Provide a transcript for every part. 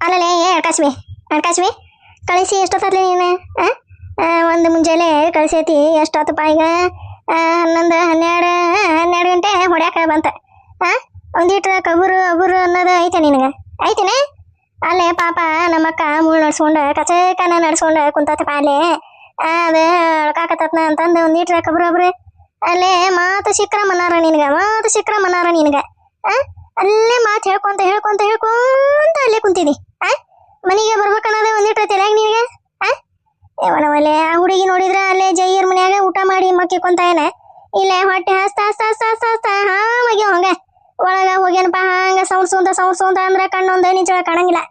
ಅಲ್ಲಲೇ, ಏ ಅಡ್ಕಾಸ್ವಿ ಅಡ್ಕಾಸ್ವಿ ಕಳಿಸಿ ಎಷ್ಟೊತ್ತಲ್ಲಿ ನೀನು? ಒಂದು ಮುಂಜಾನೆ ಕಳಿಸೈತಿ, ಎಷ್ಟೊತ್ತಪ್ಪ ಈಗ? ಹನ್ನೊಂದು, ಹನ್ನೆರಡು ಹನ್ನೆರಡು ಗಂಟೆ ಹೊಡ್ಯಾಕ ಬಂತ. ಆ? ಒಂದೀಟ್ರ ಕಗುರು ಅಗುರು ಅನ್ನೋದು ಐತೆ ನಿನಗೆ? ಐತೆನೆ? ಅಲ್ಲೇ ಪಾಪ ನಮ್ಮಕ್ಕ ಮುಳ್ಳು ನಡ್ಸ್ಕೊಂಡು ಕಚಕನ ನಡ್ಸ್ಕೊಂಡು ಕುಂತತ್ತಪ್ಪ ಅಲ್ಲೇ. ಅದು ಅಳ್ಕಾಕತ್ತತ್ನ ಅಂತಂದು ಒಂದಿಟ್ರ ಕಬ್ರು, ಒಬ್ರು. ಅಲ್ಲೇ ಮಾತು ಸಿಕ್ರ ಮನಾರ ನಿನಗೆ, ಮಾತು ಸಿಕ್ರ ಮನಾರ ನಿನಗೆ. ಅಲ್ಲೇ ಮಾತು ಹೇಳ್ಕೊಂತ ಹೇಳ್ಕೊಂತ ಹೇಳ್ಕೊಂತ ಅಲ್ಲೇ ಕುಂತಿದಿ. ಆ ಮನೆಗೆ ಬರ್ಬೇಕನ್ನೋದೇ ಒಂದಿಟ್ಟು ತಲೆಯಾಗ ನಿನಗೆ? ಅವನವಲ್ಲೇ ಆ ಹುಡುಗಿ ನೋಡಿದ್ರ ಅಲ್ಲೇ ಜೈಯರ್ ಮನ್ಯಾಗ ಊಟ ಮಾಡಿ ಮಕ್ಕಿಕೊಂತ ಏನ? ಇಲ್ಲೇ ಹೊಟ್ಟೆ ಹಸ್ತ ಹಸ್ತ ಹಸ್ತ ಹಸ್ತ ಹಸ್ತ ಹಾಗೆ ಹಂಗ. ಒಳಗ ಹೋಗ್ಯನಪ್ಪ, ಹಂಗ ಸೌಂಡ್ ಸೌಂದ ಸೌಂಡ್ ಸೌಂದ ಅಂದ್ರ ಕಣ್ಣೊಂದ ನಿಜ ಕಾಣಂಗಿಲ್ಲ.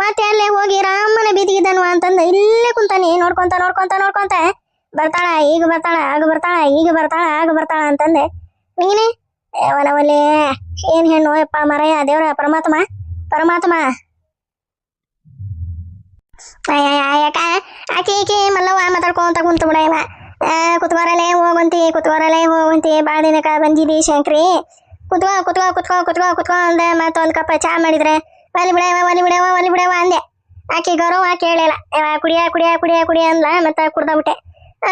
ಮತ್ತೆ ಅಲ್ಲೇ ಹೋಗಿ ರಾಮನ ಬೀದಿಗಿದ್ದಾನು ಅಂತಂದ ಇಲ್ಲೇ ಕುಂತಾನೆ, ನೋಡ್ಕೊಂತ ನೋಡ್ಕೊಂತ ನೋಡ್ಕೊಂತ. ಬರ್ತಾಳ, ಈಗ ಬರ್ತಾಳ, ಆಗ ಬರ್ತಾಳ, ಈಗ ಬರ್ತಾಳ, ಆಗ ಬರ್ತಾಳ ಅಂತಂದೆ. ನೀನೆ? ಒಲೆ ಏನ್ ಹೆಣ್ಣು, ಯಪ್ಪ ಮರಯ್ಯ, ದೇವ್ರ ಪರಮಾತ್ಮ ಪರಮಾತ್ಮ. ಯಾಕ? ಆಕೆ, ಈಕೆ ಮಲ್ಲವ್ವ ಮಾತಾಡ್ಕೊಂತ ಕುಂತು ಬಿಡ ಇವ ಕುತ್ಕೋರಲೆ ಹೋಗಂತಿ ಕುತ್ಕೋರಲ್ಲೇ ಹೋಗಂತಿ ಭಾಳ ದಿನಕ್ಕ ಬಂದಿದಿ ಶಂಕ್ರಿ. ಕುತ್ಕೋ ಕುತ್ಕೋ ಕುತ್ಕೋ ಕುತ್ಕೋ ಕುತ್ಕೋ ಅಂದ. ಮತ್ತೊಂದು ಕಪ್ಪ ಚಾ ಮಾಡಿದ್ರೆ, ಒಲಿ ಬಿಡವ ಒಲಿ ಬಿಡವ ಒಲಿ ಬಿಡವ ಅಂದೆ. ಆಕೆ ಗೌರವ ಕೇಳಿಲ್ಲ. ಇವ, ಕುಡಿಯ ಕುಡಿಯ ಕುಡಿಯ ಕುಡಿಯ ಅಂದ್ಲ. ಮತ್ತೆ ಕುಡ್ದ ಬಿಟ್ಟೆ.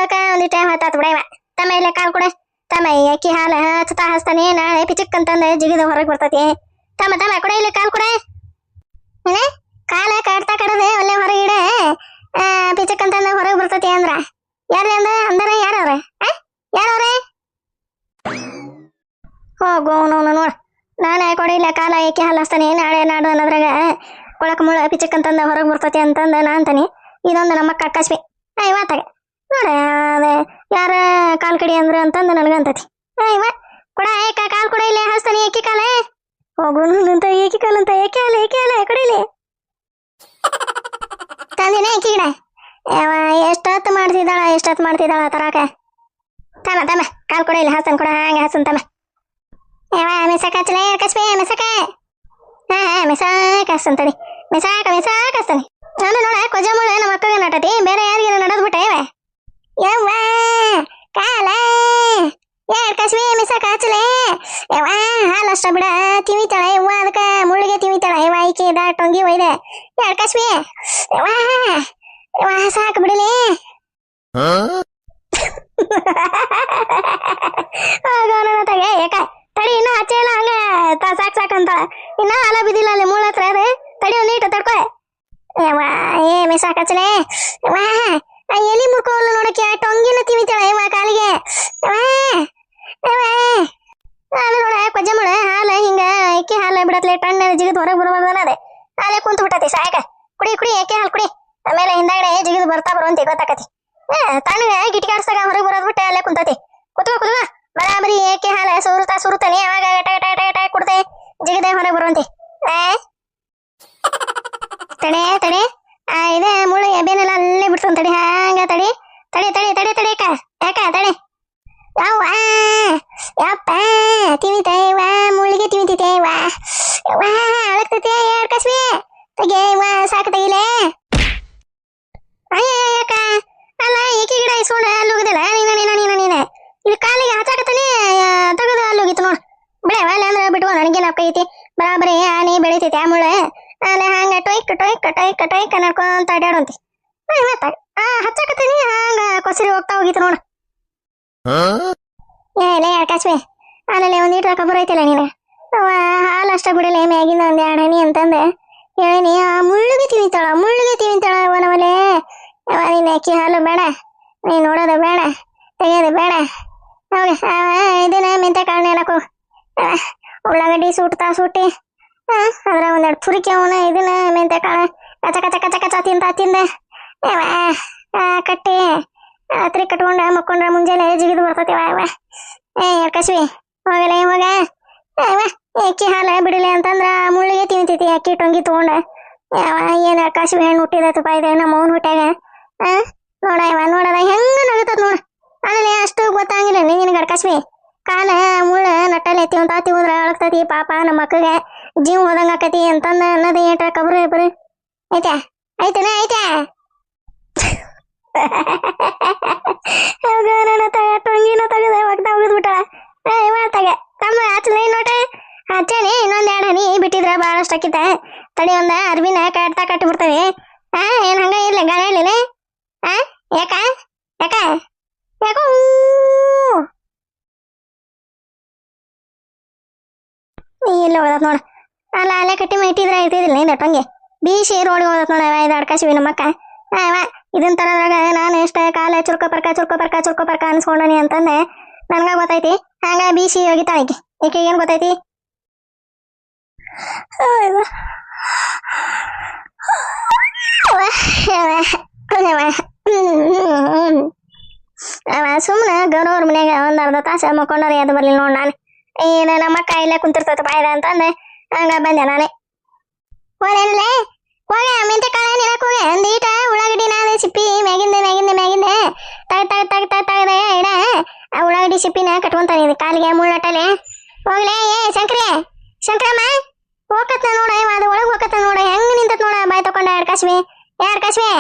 ಅಕ್ಕ ಒಂದಿಟ್ಟೆ ಹೊತ್ತಾತ್ ಬಿಡ ಇವ. ತಮ್ಮ ಇಲ್ಲೇ ಕಾಲ್ ಕೊಡೆ. ತಮ್ಮ ಅಕ್ಕಿ ಹಾಲು ಹಚ್ಚತ ಹಚ್ತಾನೆ. ನಾಳೆ ಪಿಚಕ್ ಅಂತಂದ ಜಿಗಿದ ಹೊರಗೆ ಬರ್ತತಿ. ತಮ್ಮ ತಮ್ಮ, ಕೊಡೆ, ಇಲ್ಲಿ ಕಾಲ್ ಕೊಡೆ. ಏನ ಕಾಲ ಕಾಡ್ತಾ ಕಡದೆ ಒಳ್ಳೆ ಹೊರಗಿಡೆ ಪಿಚಕ್ಕಂತ ಹೊರಗೆ ಬರ್ತತಿ ಅಂದ್ರ. ಯಾರ ಅಂದ, ಅಂದರ ಯಾರವ್ರೆ ಯಾರವ್ರೆ ಹೋಗು ಅವನು ನೋಡ್. ನಾನೇ ಕೊಡಿಲ್ಲ ಕಾಲ, ಏಕೆ ಹಲಸ್ತಾನೆ ನಾಳೆ ನಾಡು ಅನ್ನೋದ್ರಾಗ ಕೊಳಕ ಮುಳ ಪಿಚಕ್ಕಂತಂದ ಹೊರಗೆ ಬರ್ತತಿ ಅಂತಂದ ನಾ ಅಂತಾನೆ. ಇದೊಂದು ನಮ್ಮ ಕಕ್ಕಸ್ಬಿ ಐವಾತಾಗ ನೋಡ, ಅದೇ, ಯಾರ ಕಾಲ್ ಕಡಿ ಅಂದ್ರ ಅಂತಂದು ನನಗಂತತಿ ಇವ, ಕೊಡ, ಏಕ ಕಾಲ್ ಕೊಡ ಇಲ್ಲಿ, ಹಸ್ತಾನೆ ಏಕಿ ಕಾಲೇ? ಹೋಗು ಅಂತ ಏಕಿ ಕಾಲ್ ಅಂತ? ಏಕೆ ಅಲ್ಲ ಏಕೆ ಅಲ್ಲ ಕೊಡಿಲಿ ತಂದಿನ ಏಕಿ ಗಿಡ ಯಾವ ಎಷ್ಟೊತ್ತು ಮಾಡ್ತಿದ್ದಾಳ ಎಷ್ಟೊತ್ತು ಮಾಡ್ತಿದ್ದಾಳ ತರಾಕ ತಮ್ಮ ತಮ್ಮ, ಕಾಲ್ ಕೊಡ, ಇಲ್ಲಿ ಹಾಸನ್ ಕೊಡ, ಹಂಗೆ ಹಾಸನ್ ತಮ್ಮ. ಯಾವ ಮಿಸಕ ಹಚ್ಚಲೇ ಕಸ್ಬಿ ಮಿಸಕ? ಹಾ ಮಿಸಾಕ ಹಸ್ತನ್ ತಡಿ. ಮೆಸಾಕ, ಮಿಸಾಕ ಹಸ್ತಾನೆ ನಾನು ನೋಡ, ಕೊಜ ನಮ್ಮ ಅಕ್ಕಗೆ ನಟತಿ, ಬೇರೆ ಯಾರಿಗಾರ ನಡೆದ್ ಬಿಟ್ಟೆ ಇವ ಯವ್ವ ಕಾಲ ಎರಡ್ ಕಸ್ಬಿ ಯವಾ ಹಚ್ಚಲೇ ಯವ್ವ ಹಾಲು ಅಷ್ಟ ಬಿಡ ತಿವಿತಾಳ ಯವ್ವ ಅದಕ್ಕ ಮುಳ್ಳಿಗೆ ತಿವಿತಾಳ ಯವ್ವ ಈಕೆ ದಾ ಟೊಂಗಿ ಒಯ್ದೆ. ಎರಡ್ ಕಸ್ಬಿ ಯವ್ವ ಯವ್ವ ಸಾಕು ಬಿಡಲಿ. ಆಗ ತಗೆ ಯಾಕ ತಡಿ ಇನ್ನ ಹಚ್ಚೆ ಇಲ್ಲ ಹಂಗ. ಸಾಕ್ ಸಾಕ್ ಅಂತ ಇನ್ನ ಹಾಲ ಬಿದ್ದಿಲ್ಲ ಅಲ್ಲಿ ಮೂಳ ಹತ್ರ ಅದೇ. ತಡಿ ಒಂದು ನೀಟ ತಡ್ಕೊ. ಯವ್ವ ಏ ಮಿಸಾಕ್ ಹಚ್ಚಲೇ ಯವ್ವ ಎಲಿ ಮುರ್ಕೋಲ್ಲ ನೋಡಕ್ಕೆ ಟೊಂಗಿನ ತಿವಿತಾಳ ಯವ್ವ ಕಾಲಿಗೆ. ಯವಾ ಯವ್ವ ನೋಡ ಹಾಲ, ಹಿಂಗ, ಏಕೆ ಹಾಲ ಬಿಡತ್ಲೆ, ಟಣ್ಣ, ಜಿಗಿದ್ ಹೊರಗೆ ಬರಬಾರ್ದಲ್ಲ ಅದೇ ಅಲ್ಲೇ ಕುಂತು ಬಿಟ್ಟತಿ ಸಾಯಕ. ಕುಡಿ ಕುಡಿ, ಏಕೆ ಹಾಲು ಕುಡಿ. ಆಮೇಲೆ ಹಿಂದಾಗಡೆ ಜಿಗಿದ್ ಬರ್ತಾ ಬರುವಂತೆ ಗೊತ್ತಾಕತಿ. ಗಿಟಿ ಗಿಟಿಗಾಡ್ಸ್ದಾಗ ಹೊರಗೆ ಬರೋದ್ ಬಿಟ್ಟೆ, ಅಲ್ಲೇ ಕುಂತತಿ. ಕುತ್ಕೋ ಕುತ್ಕೋ. ಬರಾಬರಿ, ಏಕೆ ಹಾಲ ಸುರುತ್ತಾ ಸುರುತ್ತಾನೆ ಅವಾಗ ಗಟ ಗಟ ಗಟ ಗಟ ಕುಡ್ದೆ ಜಿಗದೆ ಹೊರಗೆ ಬರುವಂತೆ ತಡೆ ತಡೆ. ಇದೆ ಮುಳ್ಳು ಎಬ್ಬೆನೆಲ್ಲ ಅಲ್ಲೇ ಬಿಡ್ತು ತಡಿ, ಹಂಗ ತಡಿ. ತಡಿ ತಡಿ ತಡಿ ತಡಿ ಯಾಕ ಯಾಕ, ತಡಿ. ಯಾವ ಯಪ್ಪ ತಿವಿತೇವ ಮುಳ್ಳಿಗೆ ತಿವಿತೈತೇವ ವಾ ಅಳಕ್ತೈತೆ ಎರಡು ಕಸ್ಬಿ ತೆಗೇವ ಸಾಕು ತೆಗಿಲೆ? ಅಯ್ಯ ಯಾಕ? ಅಲ್ಲ ಏಕೆ ಗಿಡ ಇಸ್ಕೊಂಡು ಅಲ್ಲಿ ಹೋಗುದಿಲ್ಲ ನೀನ ನೀನ ನೀನ ನೀನ. ಇಲ್ಲಿ ಕಾಲಿಗೆ ಹಚ್ಚಾಕತ್ತಾನೆ ತಗದು ಅಲ್ಲಿ ಹೋಗಿತ್ತು ನೋಡು. ಬಿಡ ಅಲ್ಲಿ ಅಂದ್ರೆ ಬಿಟ್ಟು ನನಗೇನು ಅಪ್ಪ ಐತಿ? ಬರಾಬರಿ, ಆನೆ ಬೆಳಿತೈತಿ, ಆ ಮುಳ್ಳೆ. ಅಲ್ಲೇ ಹಂಗ ಟೊಯ್ಕ್ ಟೊಯ್ಕ್ ಟೊಯ್ಕ್ ಟೊಯ್ಕ್ ನಡ್ಕೊಂತ ಅಡ್ಯಾಡಂತಿ ಹಚ್ಚಾಕತ್ತೀನಿ, ಹಂಗ ಕೊಸರಿ ಹೋಗ್ತಾ ಹೋಗಿತ್ತು ನೋಡು. ಏಲೇ ಆಕಾಶ್ವೇ ಅಲ್ಲಲ್ಲಿ ಒಂದು ರೊಕ್ಕ ಬರೈತಲ್ಲ ನೀನು. ಅವ ಹಾಲು ಅಷ್ಟ ಬಿಡಲೆ ಮ್ಯಾಗಿನ ಒಂದು ಎರಡು ಹನಿ ಅಂತಂದೆ. ಹೇಳಿನಿ ಆ ಮುಳ್ಳುಗೆ ತಿಂತಾಳ ಮುಳ್ಳುಗೆ ತಿವಿತಾಳ ಅವನವಲೇ ಅವ ನೀನು ಅಕ್ಕಿ ಹಾಲು ಬೇಡ. ನೀ ನೋಡೋದು ಬೇಡ ತೆಗೆಯೋದು ಬೇಡ. ಹೋಗಿ ಅವ ಇದನ್ನ ಮೆಂತೆ ಕಾಳನ್ನ ಹೇಳಕು ಉಳ್ಳಾಗಡ್ಡಿ ಸುಟ್ತಾ ಸುಟ್ಟಿ. ಆ, ಅದ್ರ ಒಂದೆರಡು ಪುರಿಕೆ ಅವನ ಇದನ್ನ ಮೆಂತೆ ಕಾಳ ಕಚ ಕಚ ಕಚ ಕಚ ತಿಂತ ತಿಂದೆ. ಕಟ್ಟಿ. ರಾತ್ರಿ ಕಟ್ಕೊಂಡ ಮಕ್ಕೊಂಡ್ರ ಮುಂಜಾನೆ ಜಿಗಿದು ಬರ್ತೈತಿ ಅವ ಏ ಕಸ್ವಿ? ಹೋಗಲೇ ಇವಾಗ ಅಕ್ಕಿ ಹಾಲ ಬಿಡಲಿ ಅಂತಂದ್ರ ಮುಳ್ಳಿಗೆ ತಿಂತೈತಿ, ಅಕ್ಕಿ ಟೊಂಗಿ ತಗೊಂಡ. ಯಾವ ಏನ ಕಸ್ವಿ ಹೆಣ್ಣು ಹುಟ್ಟಿದತ್ತಪ್ಪ ಇದೆ ನಮ್ಮ ಮೌನ್ ಹುಟ್ಟಾಗ ನೋಡ ಇವ ನೋಡದ ಹೆಂಗ ನಗತದ ನೋಡ. ಆಮೇಲೆ ಅಷ್ಟು ಗೊತ್ತಾಗಿಲ್ಲ ನಿನಗೆ ಕಸ್ವಿ. ಕಾಲ, ಮುಳ್ಳ ನಟಲೆ ತಿಂತಾವ ತಿಂದ್ರ ಅಳಗ್ತತಿ ಪಾಪ ನಮ್ಮ ಮಕ್ಕಳಿಗೆ ಜೀವ ಹೋದಂಗ ಆಕತಿ ಅಂತಂದ ಅನ್ನದ ಏಟ ಕಬ್ರು ಇಬ್ರು? ಐತಾ ಐತನ ಐತಾ ಟೊಂಗಿನ ತೆಗೆದ ಒಗ್ದ ಒಗದ್ಬಿಟ್ಟಾಳ ಏ ತಗ ತಮ್ಮ ಹಚ್ಚಲಿ ನೋಟ ಹಚ್ಚೇನಿ ಇನ್ನೊಂದ್ ಎರಡು ಹನಿ ಬಿಟ್ಟಿದ್ರ ಭಾಳಷ್ಟು ಆಕಿತ ತಡಿ ಒಂದ ಅರ್ವಿನ ಕಟ್ತಾ ಕಟ್ಟಿ ಬಿಡ್ತೇವೆ ಆ ಏನ್ ಹಂಗ ಗಾಳಿ ಹೇಳಿ ಆ ಯಾಕ ಯಾಕ ಯಾಕೋ ಇಲ್ಲ ಹೋದತ್ ನೋಡ ಅಲ್ಲ ಅಲ್ಲೇ ಕಟ್ಟಿ ಮೈಟಿದ್ರೆ ಇರ್ತಿದಿಲ್ಲ ಏನ್ ಟೊಂಗೆ ಬೀಸಿ ರೋಡ್ಗೆ ಹೋದತ್ ನೋಡ ಇದು ಅಡ್ಕಾಸಿವಿ ನಮ್ಮಕ್ಕ ಅವ ಇದನ್ ತರದ್ರಾಗ ನಾನು ಎಷ್ಟ ಕಾಲ ಚುರ್ಕ ಪರ್ಕ ಚುರ್ಕ ಪರ್ಕ ಚುರ್ಕ ಪರ್ಕ ಅನ್ಸ್ಕೊಂಡನಿ ಅಂತಂದೆ, ನನ್ಗ ಗೊತ್ತೈತಿ. ಹಂಗ ಬೀಸಿ ಹೋಗಿತಾಳ ಈಕಿ ಈಕೆ ಏನ್ ಗೊತ್ತೈತಿ? ಸುಮ್ಮನೆ ಗೌರವ್ರ ಮನ್ಯಾಗ ಒಂದ್ ಅರ್ಧ ತಾಸ ಮಕ್ಕೊಂಡವ್ರಿ, ಅದು ಬರ್ಲಿಲ್ಲ ನೋಡ್ ನಾನು. ಏನ ನಮ್ಮ ಅಕ್ಕ ಇಲ್ಲೇ ಕುಂತಿರ್ತೈತ ಅಂತಂದೆ ಹಂಗ ಬಂದೆ ನಾನೇ. ಹೋದೇನಲೇ ಹೋಗ ಮೆಂತೆ ಕಾಳ ನೆನಕ್ ಹೋಗ ಒಂದೀಟ ಉಳ್ಳಾಗಡ್ಡಿ ನಾದೆ ಸಿಪ್ಪಿ ಮ್ಯಾಗಿಂದ ಮ್ಯಾಗಿಂದ ಮ್ಯಾಗಿಂದ ತಗ ತಗ ತಗ ತಗ ತಗದೆ ಇಡ ಆ ಉಳ್ಳಾಗಡ್ಡಿ ಸಿಪ್ಪಿನ ಕಟ್ಕೊಂತಾನೆ ಇದು ಕಾಲಿಗೆ ಮುಳ್ಳಟ್ಟಲೆ ಹೋಗ್ಲೇ ಏ ಶಂಕ್ರೆ ಶಂಕ್ರಮ್ಮ ಹೋಗತ್ತ ನೋಡ ಅದು ಒಳಗೆ ಹೋಗತ್ತ ನೋಡ ಹೆಂಗ್ ನಿಂತತ್ ನೋಡ ಬಾಯ್ ತಕೊಂಡ ಎರಡು ಕಸ್ಬಿ ಎರಡು ಕಸ್ಬಿ